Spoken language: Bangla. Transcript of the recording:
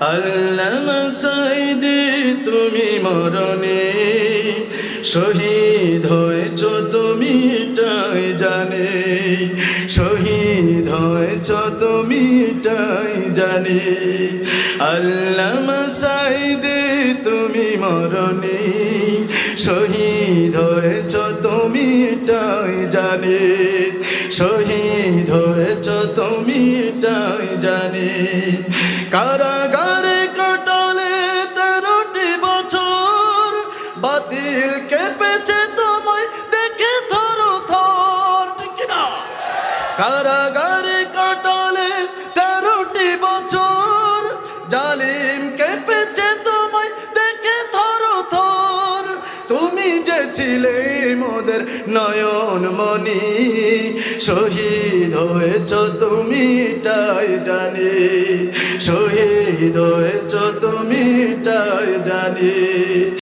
আল্লামা সাইদি, তুমি মরণে শহীদ হয়েছ, তুমি টাই জানে। শহীদ হয়েছ, তুমি টাই জানে। আল্লামা সাইদি, তুমি মরণে শহীদ হয়েছ, তুমি টাই জানে। শহীদ হয়েছ, তুমি টাই জানে। কারাগারে বাতিল কেঁপেছে তোমায়, দেখে থর থর ঠিক না কারাগারে কাটালে তেরোটি বছর। জালিম কেঁপেছে তোমায়, দেখে থর থর তুমি যে ছিলে মোদের নয়ন মনি শহীদ হয়েছ তুমি টাই জানি। শহীদ হয়েছ তুমি টাই জানি।